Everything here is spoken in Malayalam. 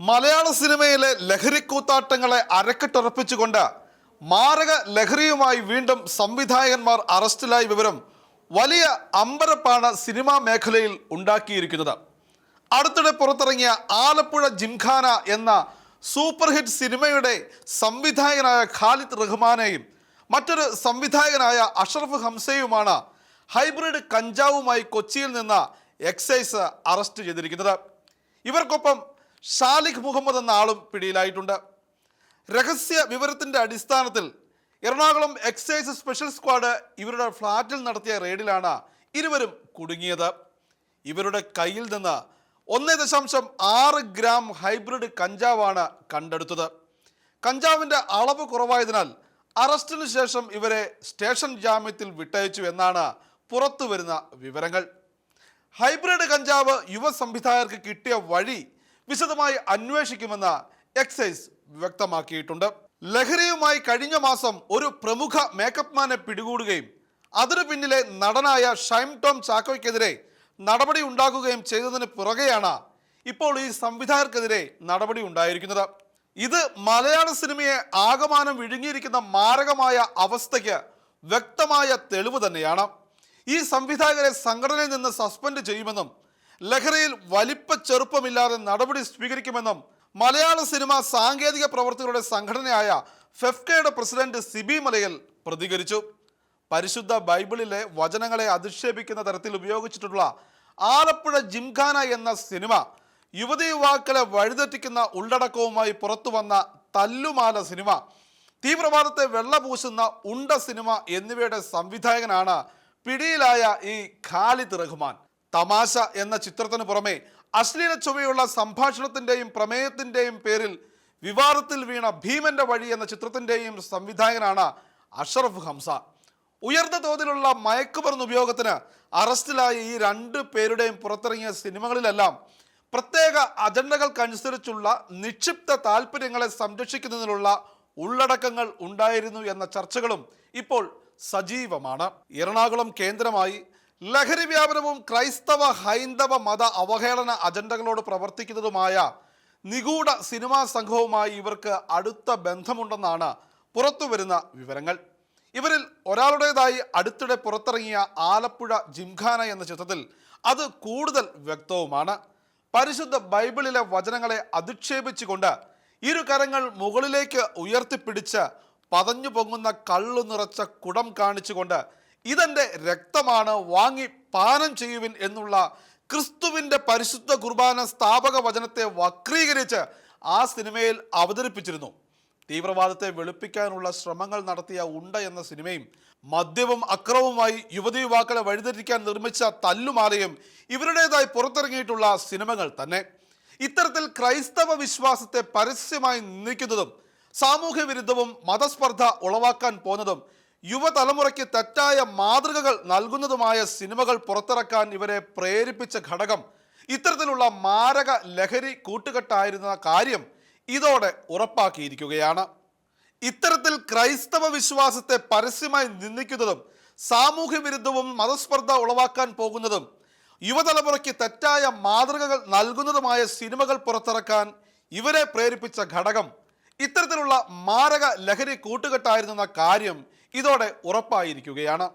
മലയാള സിനിമയിലെ ലഹരിക്കൂത്താട്ടങ്ങളെ അരക്കിട്ടുറപ്പിച്ചുകൊണ്ട് മാരക ലഹരിയുമായി വീണ്ടും സംവിധായകന്മാർ അറസ്റ്റിലായ വിവരം വലിയ അമ്പരപ്പാണ് സിനിമാ മേഖലയിൽ ഉണ്ടാക്കിയിരിക്കുന്നത്. അടുത്തിടെ പുറത്തിറങ്ങിയ ആലപ്പുഴ ജിംഖാന എന്ന സൂപ്പർ ഹിറ്റ് സിനിമയുടെ സംവിധായകനായ ഖാലിദ് റഹ്മാനെയും മറ്റൊരു സംവിധായകനായ അഷറഫ് ഹംസയുമാണ് ഹൈബ്രിഡ് കഞ്ചാവുമായി കൊച്ചിയിൽ നിന്ന് എക്സൈസ് അറസ്റ്റ് ചെയ്തിരിക്കുന്നത്. ഇവർക്കൊപ്പം ഷാലിഖ് മുഹമ്മദ് എന്ന ആളും പിടിയിലായിട്ടുണ്ട്. രഹസ്യ വിവരത്തിന്റെ അടിസ്ഥാനത്തിൽ എറണാകുളം എക്സൈസ് സ്പെഷ്യൽ സ്ക്വാഡ് ഇവരുടെ ഫ്ളാറ്റിൽ നടത്തിയ റെയ്ഡിലാണ് ഇരുവരും കുടുങ്ങിയത്. ഇവരുടെ കയ്യിൽ നിന്ന് ഒന്നേ ദശാംശം ആറ് ഗ്രാം ഹൈബ്രിഡ് കഞ്ചാവാണ് കണ്ടെടുത്തത്. കഞ്ചാവിന്റെ അളവ് കുറവായതിനാൽ അറസ്റ്റിന് ശേഷം ഇവരെ സ്റ്റേഷൻ ജാമ്യത്തിൽ വിട്ടയച്ചു എന്നാണ് പുറത്തു വരുന്ന വിവരങ്ങൾ. ഹൈബ്രിഡ് കഞ്ചാവ് യുവ സംവിധായകർക്ക് കിട്ടിയ വഴി വിശദമായി അന്വേഷിക്കുമെന്ന് എക്സൈസ് വ്യക്തമാക്കിയിട്ടുണ്ട്. ലഹരിയുമായി കഴിഞ്ഞ മാസം ഒരു പ്രമുഖ മേക്കപ്പ് മാനെ പിടികൂടുകയും അതിനു പിന്നിലെ നടനായ ഷൈം ടോം ചാക്കോയ്ക്കെതിരെ നടപടി ഉണ്ടാക്കുകയും ചെയ്തതിന് പുറകെയാണ് ഇപ്പോൾ ഈ സംവിധായകർക്കെതിരെ നടപടി ഉണ്ടായിരിക്കുന്നത്. ഇത് മലയാള സിനിമയെ ആകമാനം വിഴുങ്ങിയിരിക്കുന്ന മാരകമായ അവസ്ഥയ്ക്ക് വ്യക്തമായ തെളിവ് തന്നെയാണ്. ഈ സംവിധായകരെ സംഘടനയിൽ നിന്ന് സസ്പെൻഡ് ചെയ്യുമെന്നും ലഹരിയിൽ വലിപ്പ ചെറുപ്പമില്ലാതെ നടപടി സ്വീകരിക്കുമെന്നും മലയാള സിനിമ സാങ്കേതിക പ്രവർത്തകരുടെ സംഘടനയായ ഫെഫ്കയുടെ പ്രസിഡന്റ് സിബി മലയിൽ പ്രതികരിച്ചു. പരിശുദ്ധ ബൈബിളിലെ വചനങ്ങളെ അധിക്ഷേപിക്കുന്ന തരത്തിൽ ഉപയോഗിച്ചിട്ടുള്ള ആലപ്പുഴ ജിംഖാന എന്ന സിനിമ യുവതി യുവാക്കളെ വഴിതെറ്റിക്കുന്ന ഉള്ളടക്കവുമായി പുറത്തു വന്ന തല്ലുമാല സിനിമ തീവ്രവാദത്തെ വെള്ളപൂശുന്ന ഉണ്ട സിനിമ എന്നിവയുടെ സംവിധായകനാണ് പിടിയിലായ ഈ ഖാലിദ് റഹ്മാൻ. തമാശ എന്ന ചിത്രത്തിന് പുറമെ അശ്ലീല ചുവയുള്ള സംഭാഷണത്തിന്റെയും പ്രമേയത്തിന്റെയും പേരിൽ വിവാദത്തിൽ വീണ ഭീമന്റെ വഴി എന്ന ചിത്രത്തിന്റെയും സംവിധായകനാണ് അഷറഫ് ഹംസ. ഉയർന്ന തോതിലുള്ള മയക്കുമരുന്ന് ഉപയോഗത്തിന് അറസ്റ്റിലായ ഈ രണ്ട് പേരുടെയും പുറത്തിറങ്ങിയ സിനിമകളിലെല്ലാം പ്രത്യേക അജണ്ടകൾക്കനുസരിച്ചുള്ള നിക്ഷിപ്ത താല്പര്യങ്ങളെ സംരക്ഷിക്കുന്നതിനുള്ള ഉള്ളടക്കങ്ങൾ ഉണ്ടായിരുന്നു എന്ന ചർച്ചകളും ഇപ്പോൾ സജീവമാണ്. എറണാകുളം കേന്ദ്രമായി ലഹരി വ്യാപനവും ക്രൈസ്തവ ഹൈന്ദവ മത അവഹേളന അജണ്ടകളോട് പ്രവർത്തിക്കുന്നതുമായ നിഗൂഢ സിനിമാ സംഘവുമായി ഇവർക്ക് അടുത്ത ബന്ധമുണ്ടെന്നാണ് പുറത്തുവരുന്ന വിവരങ്ങൾ. ഇവരിൽ ഒരാളുടേതായി അടുത്തിടെ പുറത്തിറങ്ങിയ ആലപ്പുഴ ജിംഖാന എന്ന ചിത്രത്തിൽ അത് കൂടുതൽ വ്യക്തവുമാണ്. പരിശുദ്ധ ബൈബിളിലെ വചനങ്ങളെ അധിക്ഷേപിച്ചുകൊണ്ട് ഇരു കരങ്ങൾ മുകളിലേക്ക് ഉയർത്തിപ്പിടിച്ച് പതഞ്ഞു പൊങ്ങുന്ന കള്ളു നിറച്ച കുടം കാണിച്ചുകൊണ്ട് ഇതെന്റെ രക്തമാണ് വാങ്ങി പാനം ചെയ്യുവിൻ എന്നുള്ള ക്രിസ്തുവിന്റെ പരിശുദ്ധ കുർബാന സ്ഥാപക വചനത്തെ വക്രീകരിച്ച് ആ സിനിമയിൽ അവതരിപ്പിച്ചിരുന്നു. തീവ്രവാദത്തെ വെളുപ്പിക്കാനുള്ള ശ്രമങ്ങൾ നടത്തിയ ഉണ്ട എന്ന സിനിമയും മദ്യവും അക്രമവുമായി യുവതി യുവാക്കളെ വഴിതെറ്റിക്കാൻ നിർമ്മിച്ച തല്ലുമാലയും ഇവരുടേതായി പുറത്തിറങ്ങിയിട്ടുള്ള സിനിമകൾ തന്നെ. ഇത്തരത്തിൽ ക്രൈസ്തവ വിശ്വാസത്തെ പരസ്യമായി നിന്ദിക്കുന്നതും സാമൂഹ്യ വിരുദ്ധവും മതസ്പർദ്ധ ഉളവാക്കാൻ പോന്നതും യുവതലമുറയ്ക്ക് തെറ്റായ മാതൃകകൾ നൽകുന്നതുമായ സിനിമകൾ പുറത്തിറക്കാൻ ഇവരെ പ്രേരിപ്പിച്ച ഘടകം ഇത്തരത്തിലുള്ള മാരക ലഹരി കൂട്ടുകെട്ടായിരുന്ന കാര്യം ഇതോടെ ഉറപ്പാക്കിയിരിക്കുകയാണ്. ഇത്തരത്തിൽ ക്രൈസ്തവ വിശ്വാസത്തെ പരസ്യമായി നിന്ദിക്കുന്നതും സാമൂഹ്യ വിരുദ്ധവും മതസ്പർദ്ധ ഉളവാക്കാൻ പോകുന്നതും യുവതലമുറയ്ക്ക് തെറ്റായ മാതൃകകൾ നൽകുന്നതുമായ സിനിമകൾ പുറത്തിറക്കാൻ ഇവരെ പ്രേരിപ്പിച്ച ഘടകം ഇത്തരത്തിലുള്ള മാരക ലഹരി കൂട്ടുകെട്ടായിരുന്നെന്ന കാര്യം ഇതോടെ ഉറപ്പായിരിക്കുകയാണ്.